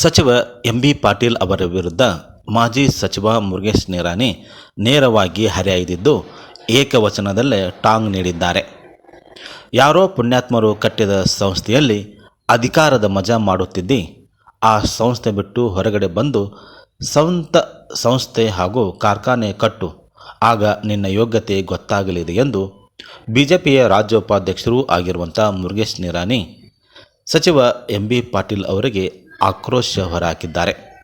ಸಚಿವ M B Patil ಅವರ ವಿರುದ್ಧ ಮಾಜಿ ಸಚಿವ ಮುರುಗೇಶ್ ನಿರಾಣಿ ನೇರವಾಗಿ ಹರಿಹಾಯ್ದಿದ್ದು ಏಕವಚನದಲ್ಲೇ ಟಾಂಗ್ ನೀಡಿದ್ದಾರೆ. ಯಾರೋ ಪುಣ್ಯಾತ್ಮರು ಕಟ್ಟಿದ ಸಂಸ್ಥೆಯಲ್ಲಿ ಅಧಿಕಾರದ ಮಜಾ ಮಾಡುತ್ತಿದ್ದಿ, ಆ ಸಂಸ್ಥೆ ಬಿಟ್ಟು ಹೊರಗಡೆ ಬಂದು ಸ್ವಂತ ಸಂಸ್ಥೆ ಹಾಗೂ ಕಾರ್ಖಾನೆ ಕಟ್ಟು, ಆಗ ನಿನ್ನ ಯೋಗ್ಯತೆ ಗೊತ್ತಾಗಲಿದೆ ಎಂದು ಬಿಜೆಪಿಯ ರಾಜ್ಯ ಉಪಾಧ್ಯಕ್ಷರೂ ಆಗಿರುವಂಥ ಮುರುಗೇಶ್ ನಿರಾಣಿ, ಸಚಿವ ಎಂ ಬಿ ಪಾಟೀಲ್ ಅವರಿಗೆ ಆಕ್ರೋಶ ಹೊರಹಾಕಿದ್ದಾರೆ.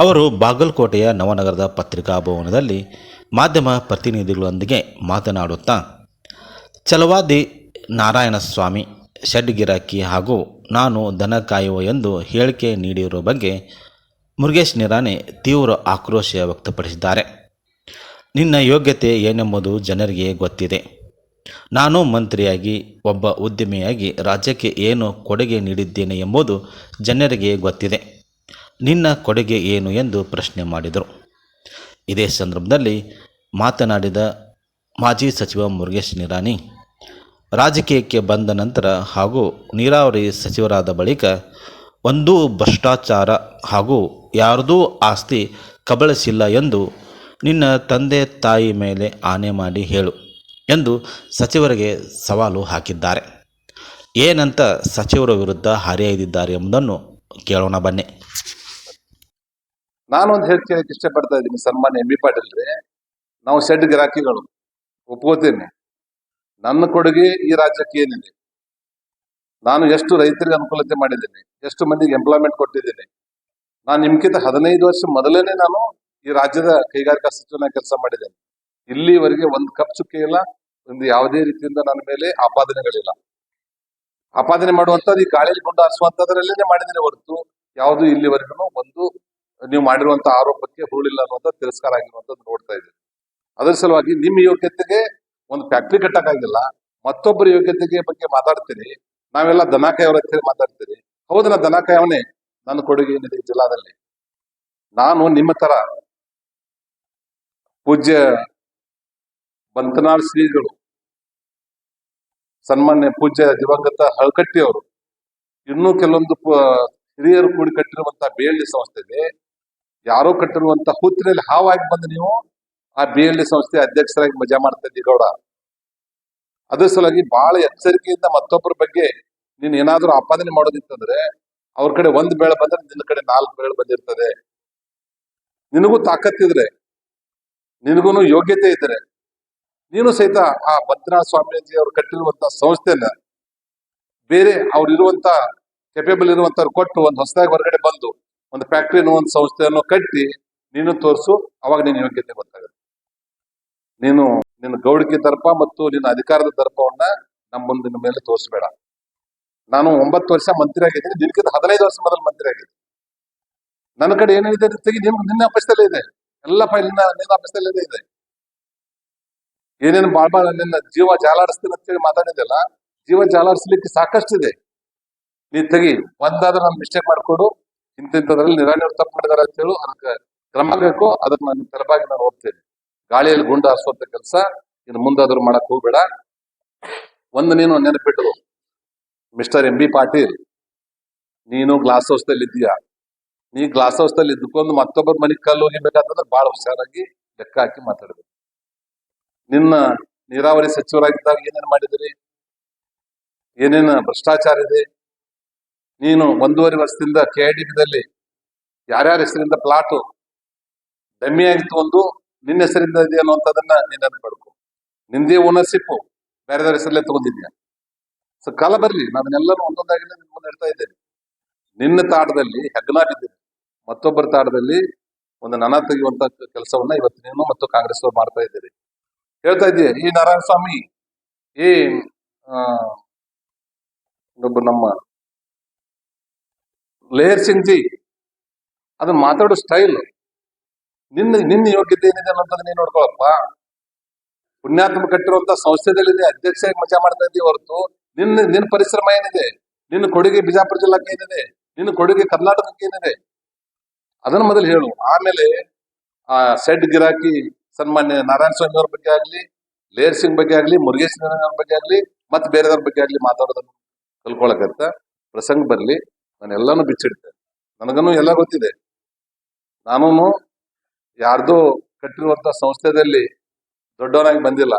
ಅವರು ಬಾಗಲಕೋಟೆಯ ನವನಗರದ ಪತ್ರಿಕಾ ಭವನದಲ್ಲಿ ಮಾಧ್ಯಮ ಪ್ರತಿನಿಧಿಗಳೊಂದಿಗೆ ಮಾತನಾಡುತ್ತಾ, ಚಲವಾದಿ ನಾರಾಯಣಸ್ವಾಮಿ ಷಡ್ಗಿರಾಕಿ ಹಾಗೂ ನಾನು ದನ ಕಾಯುವ ಎಂದು ಹೇಳಿಕೆ ನೀಡಿರುವ ಬಗ್ಗೆ ಮುರುಗೇಶ್ ನಿರಾಣಿ ತೀವ್ರ ಆಕ್ರೋಶ ವ್ಯಕ್ತಪಡಿಸಿದ್ದಾರೆ. ನಿನ್ನ ಯೋಗ್ಯತೆ ಏನೆಂಬುದು ಜನರಿಗೆ ಗೊತ್ತಿದೆ. ನಾನು ಮಂತ್ರಿಯಾಗಿ, ಒಬ್ಬ ಉದ್ಯಮಿಯಾಗಿ ರಾಜ್ಯಕ್ಕೆ ಏನು ಕೊಡುಗೆ ನೀಡಿದ್ದೇನೆ ಎಂಬುದು ಜನರಿಗೆ ಗೊತ್ತಿದೆ. ನಿನ್ನ ಕೊಡುಗೆ ಏನು ಎಂದು ಪ್ರಶ್ನೆ ಮಾಡಿದರು. ಇದೇ ಸಂದರ್ಭದಲ್ಲಿ ಮಾತನಾಡಿದ ಮಾಜಿ ಸಚಿವ ಮುರುಗೇಶ್ ನಿರಾಣಿ, ರಾಜಕೀಯಕ್ಕೆ ಬಂದ ನಂತರ ಹಾಗೂ ನೀರಾವರಿ ಸಚಿವರಾದ ಬಳಿಕ ಒಂದೂ ಭ್ರಷ್ಟಾಚಾರ ಹಾಗೂ ಯಾರದೂ ಆಸ್ತಿ ಕಬಳಿಸಿಲ್ಲ ಎಂದು ನಿನ್ನ ತಂದೆ ತಾಯಿ ಮೇಲೆ ಆನೆ ಮಾಡಿ ಹೇಳು. ಎಂದು ಸಚಿವರಿಗೆ ಸವಾಲು ಹಾಕಿದ್ದಾರೆ. ಏನಂತ ಸಚಿವರ ವಿರುದ್ಧ ಹರಿಯದಿದ್ದಾರೆ ಎಂಬುದನ್ನು ಕೇಳೋಣ ಬನ್ನಿ. ನಾನೊಂದು ಹೇಳ್ತೀನಿ ಇಷ್ಟಪಡ್ತಾ ಇದ್ದೀನಿ ಸನ್ಮಾನ್ಯ ಎಂ ಬಿ ಪಾಟೀಲ್ ರೀ ನಾವು ಶೆಡ್ ಗಿರಾಕಿಗಳು ಒಪ್ಕೋತೀನಿ ನನ್ನ ಕೊಡುಗೆ ಈ ರಾಜ್ಯಕ್ಕೆ ಏನಿದೆ? ನಾನು ಎಷ್ಟು ರೈತರಿಗೆ ಅನುಕೂಲತೆ ಮಾಡಿದ್ದೀನಿ? ಎಷ್ಟು ಮಂದಿಗೆ ಎಂಪ್ಲಾಯ್ಮೆಂಟ್ ಕೊಟ್ಟಿದ್ದೀನಿ? ನಾನು ನಿಮ್ಗಿಂತ ಹದಿನೈದು ವರ್ಷ ಮೊದಲೇನೆ ನಾನು ಈ ರಾಜ್ಯದ ಕೈಗಾರಿಕಾ ಸಚಿವನ ಕೆಲಸ ಮಾಡಿದ್ದೇನೆ. ಇಲ್ಲಿವರೆಗೆ ಒಂದು ಕಪ್ ಚುಕ್ಕೆ ಇಲ್ಲ ಯಾವುದೇ ರೀತಿಯಿಂದ ನನ್ನ ಮೇಲೆ ಆಪಾದನೆಗಳಿಲ್ಲ. ಆಪಾದನೆ ಮಾಡುವಂತದ್ದು ಈ ಗಾಳಿಯಲ್ಲಿ ಗುಂಡು ಹಾರಿಸುವಂತದ್ರಲ್ಲೇ ಮಾಡಿದ್ದೀನಿ ಹೊರತು ಯಾವುದು ಇಲ್ಲಿವರೆಗೂ ಒಂದು ನೀವು ಮಾಡಿರುವಂತ ಆರೋಪಕ್ಕೆ ಹುರುಳಿಲ್ಲ ಅನ್ನುವಂಥ ತಿರಸ್ಕಾರ ಆಗಿರುವಂತದ್ದು ನೋಡ್ತಾ ಇದ್ದೀನಿ. ಅದರ ಸಲುವಾಗಿ ನಿಮ್ಮ ಯೋಗ್ಯತೆಗೆ ಒಂದು ಫ್ಯಾಕ್ಟ್ರಿ ಕಟ್ಟಕ್ಕಾಗಿಲ್ಲ, ಮತ್ತೊಬ್ಬರ ಯೋಗ್ಯತೆಗೆ ಬಗ್ಗೆ ಮಾತಾಡ್ತೀನಿ. ನಾವೆಲ್ಲ ದನಕಾಯವರ ಹತ್ತಿರ ಮಾತಾಡ್ತೀರಿ ಹೌದು ನಾ ದನಕಾಯವನೇ ನನ್ನ ಕೊಡುಗೆ ಏನಿದೆ ಜಿಲ್ಲಾದಲ್ಲಿ. ನಾನು ನಿಮ್ಮ ತರ ಪೂಜ್ಯ ಬಂತನಾಳ್ ಶ್ರೀಗಳು. ಸನ್ಮಾನ್ಯ ಪೂಜ್ಯ ದಿವಂಗತ ಹಳಕಟ್ಟಿ ಅವರು ಇನ್ನೂ ಕೆಲವೊಂದು ಹಿರಿಯರು ಕೂಡಿ ಕಟ್ಟಿರುವಂತಹ ಬೇಳ್ಳಿ ಸಂಸ್ಥೆ ಇದೆ. ಯಾರೋ ಕಟ್ಟಿರುವಂತ ಹೂತಿನಲ್ಲಿ ಹಾವಾಗಿ ಬಂದು ನೀವು ಆ ಬಿ ಎಲ್ ಡಿ ಸಂಸ್ಥೆ ಅಧ್ಯಕ್ಷರಾಗಿ ಮಜಾ ಮಾಡ್ತಾ ಗೌಡ. ಅದ್ರ ಸಲುವಾಗಿ ಬಹಳ ಎಚ್ಚರಿಕೆಯಿಂದ ಮತ್ತೊಬ್ಬರ ಬಗ್ಗೆ ನೀನ್ ಏನಾದ್ರೂ ಆಪಾದನೆ ಮಾಡೋದಿತ್ತಂದ್ರೆ ಅವ್ರ ಕಡೆ ಒಂದ್ ಬೇಳೆ ಬಂದ್ರೆ ನಿನ್ನ ಕಡೆ ನಾಲ್ಕು ಬೇಳೆ ಬಂದಿರ್ತದೆ. ನಿನಗೂ ತಾಕತ್ತಿದ್ರೆ ನಿನಗೂ ಯೋಗ್ಯತೆ ಇದ್ರೆ ನೀನು ಸಹಿತ ಆ ಭದ್ರಾ ಸ್ವಾಮೀಜಿ ಅವರು ಕಟ್ಟಿರುವಂತ ಸಂಸ್ಥೆನ ಬೇರೆ ಅವ್ರು ಇರುವಂತ ಕೆಪೇಬಲ್ ಇರುವಂತವ್ರು ಕೊಟ್ಟು ಒಂದು ಹೊಸದಾಗಿ ಹೊರಗಡೆ ಬಂದು ಒಂದು ಫ್ಯಾಕ್ಟ್ರಿನೋ ಒಂದು ಸಂಸ್ಥೆಯನ್ನು ಕಟ್ಟಿ ನೀನು ತೋರಿಸು, ಅವಾಗ ನಿನ್ನ ಯೋಗ್ಯತೆ ಗೊತ್ತಾಗುತ್ತೆ. ನೀನು ನಿನ್ನ ಗೌಡಿಕೆ ದರ್ಪ ಮತ್ತು ನಿನ್ನ ಅಧಿಕಾರದ ದರ್ಪವನ್ನ ನಮ್ಮ ಮುಂದಿನ ಮೇಲೆ ತೋರಿಸಬೇಡ. ನಾನು ಒಂಬತ್ತು ವರ್ಷ ಮಂತ್ರಿ ಆಗಿದ್ದೀನಿ ನಿನ್ಕಿಂತ ಹದಿನೈದು ವರ್ಷ ಮೊದಲು ಮಂತ್ರಿ ಆಗಿದ್ದೀನಿ. ನನ್ನ ಕಡೆ ಏನೇನಿದೆ ತೆಗಿ ನಿನ್ನ ನಿನ್ನ ಆಫೀಸಲ್ಲೇ ಇದೆ. ಎಲ್ಲ ಫೈಲ್ ನಿನ್ನ ನಿನ್ನ ಆಫೀಸಲ್ಲೇ ಇದೆ. ಏನೇನು ಬಾಳ್ ಬಾಳ ನಿನ್ನ ಜೀವ ಜಾಲಾಡಿಸ್ತೀನಿ ಅಂತೇಳಿ ಮಾತಾಡಿದೆಲ್ಲ ಜೀವ ಜಾಲಾಡಿಸ್ಲಿಕ್ಕೆ ಸಾಕಷ್ಟಿದೆ. ನೀ ತೆಗಿ, ಒಂದಾದ್ರೂ ನಾನು ಮಿಸ್ಟೇಕ್ ಮಾಡ್ಕೊಡು, ಇಂತಿಂಥದ್ರಲ್ಲಿ ನಿರಾಣಿಯವ್ರು ತಪ್ಪು ಮಾಡಿದಾರೆ ಅಂತ ಹೇಳು ಅದಕ್ಕೆ ಕ್ರಮ ಬೇಕು, ಅದನ್ನ ನಾನು ತಲೆಬಾಗಿ ನಾನು ಹೋಗ್ತೇನೆ ಗಾಳಿಯಲ್ಲಿ ಗುಂಡು ಹಾರಿಸುವಂತ ಕೆಲಸ, ಇನ್ನು ಮುಂದಾದ್ರೂ ಮಾಡಕ್ ಹೋಗ್ಬೇಡ. ಒಂದು ನೀನು ನೆನಪಿಟ್ಟು ಮಿಸ್ಟರ್ ಎಂ ಬಿ ಪಾಟೀಲ್, ನೀನು ಗ್ಲಾಸ್ ಹೌಸ್ದಲ್ಲಿ ಇದ್ದೀಯಾ? ನೀ ಗ್ಲಾಸ್ ಹೌಸ್ದಲ್ಲಿ ಇದ್ದುಕೊಂಡು ಮತ್ತೊಬ್ಬರ ಮನೆಗೆ ಕಲ್ಲು ಹೋಗಿಬೇಕಾದ್ರೆ ಬಹಳ ಹುಷಾರಾಗಿ ಲೆಕ್ಕ ಹಾಕಿ ಮಾತಾಡ್ಬೇಕು. ನಿನ್ನ ನೀರಾವರಿ ಸಚಿವರಾಗಿದ್ದಾಗ ಏನೇನು ಮಾಡಿದಿರಿ ಏನೇನ ಭ್ರಷ್ಟಾಚಾರ ಇದೆ? ನೀನು ಒಂದೂವರೆ ವರ್ಷದಿಂದ ಕೆ ಐ ದಲ್ಲಿ ಯಾರ್ಯಾರ ಹೆಸರಿಂದ ಪ್ಲಾಟು ಡಮ್ಮಿ ಆಗಿತ್ತು ಒಂದು, ನಿನ್ನ ಹೆಸರಿಂದ ಇದೆ ಅನ್ನುವಂಥದ್ದನ್ನ ನೀನು ನೆನಪಡ್ಕೊ. ನಿಂದೇ ಓನರ್ಶಿಪ್ ಬೇರೆದವ್ರ ಹೆಸರಲ್ಲೇ ತಗೊಂಡಿದ್ಯಾ? ಸೊ ಕಾಲ ಬರ್ಲಿ ನಾನೆಲ್ಲರೂ ಒಂದೊಂದಾಗಿ ನಿನ್ನ ಮುಂದೆ ಇಡ್ತಾ ಇದ್ದೇನೆ. ನಿನ್ನ ತಾಟದಲ್ಲಿ ಹೆಗ್ನಾಟಿದ್ದೀನಿ ಮತ್ತೊಬ್ಬರ ತಾಟದಲ್ಲಿ ಒಂದು ನನ ತೆಗೆಯುವಂತ ಕೆಲಸವನ್ನ ಇವತ್ತು ನೀನು ಮತ್ತು ಕಾಂಗ್ರೆಸ್ ಅವರು ಮಾಡ್ತಾ ಇದ್ದೀರಿ. ಹೇಳ್ತಾ ಇದ್ದೀಯ? ಈ ನಾರಾಯಣ ಸ್ವಾಮಿ ಈ ಒಬ್ಬ ನಮ್ಮ ಲೇಯರ್ ಸಿಂಗ್ ಜಿ ಅದು ಮಾತಾಡೋ ಸ್ಟೈಲ್ ನಿನ್ನ ನಿನ್ನ ಯೋಗ್ಯತೆ ಏನಿದೆ ಅನ್ನೋದನ್ನ ನೀನ್ ನೋಡ್ಕೊಳಪ್ಪ. ಪುಣ್ಯಾತ್ಮ ಕಟ್ಟಿರುವಂತ ಸಂಸ್ಥೆದಲ್ಲಿದೆ ಅಧ್ಯಕ್ಷ ಮಜಾ ಮಾಡ್ತಾ ಇದ್ದೀವಿ ಹೊರತು. ನಿನ್ನ ನಿನ್ನ ಪರಿಶ್ರಮ ಏನಿದೆ? ನಿನ್ನ ಕೊಡುಗೆ ಬಿಜಾಪುರ ಜಿಲ್ಲಾಕ್ಕೆ ಏನಿದೆ? ನಿನ್ನ ಕೊಡುಗೆ ಕರ್ನಾಟಕಕ್ಕೆ ಏನಿದೆ? ಅದನ್ನ ಮೊದಲು ಹೇಳು. ಆಮೇಲೆ ಆ ಸೆಡ್ ಗಿರಾಕಿ ಸನ್ಮಾನ್ಯ ನಾರಾಯಣ ಸ್ವಾಮಿ ಅವ್ರ ಬಗ್ಗೆ ಆಗಲಿ, ಲೇರ್ ಸಿಂಗ್ ಬಗ್ಗೆ ಆಗಲಿ, ಮುರುಗೇಶ್ ನಾರಾಯಣ ಬಗ್ಗೆ ಆಗಲಿ, ಮತ್ತೆ ಬೇರೆದವ್ರ ಬಗ್ಗೆ ಆಗಲಿ ಮಾತಾಡೋದನ್ನು ಕಲ್ಕೊಳಕಂತ ಪ್ರಸಂಗ ಬರಲಿ ನಾನು ಎಲ್ಲಾನು ಬಿಚ್ಚಿಡ್ತೆ. ನನಗನ್ನು ಎಲ್ಲ ಗೊತ್ತಿದೆ. ನಾನು ಯಾರ್ದೋ ಕಟ್ಟಿರುವಂತ ಸಂಸ್ಥೆದಲ್ಲಿ ದೊಡ್ಡವನಾಗಿ ಬಂದಿಲ್ಲ.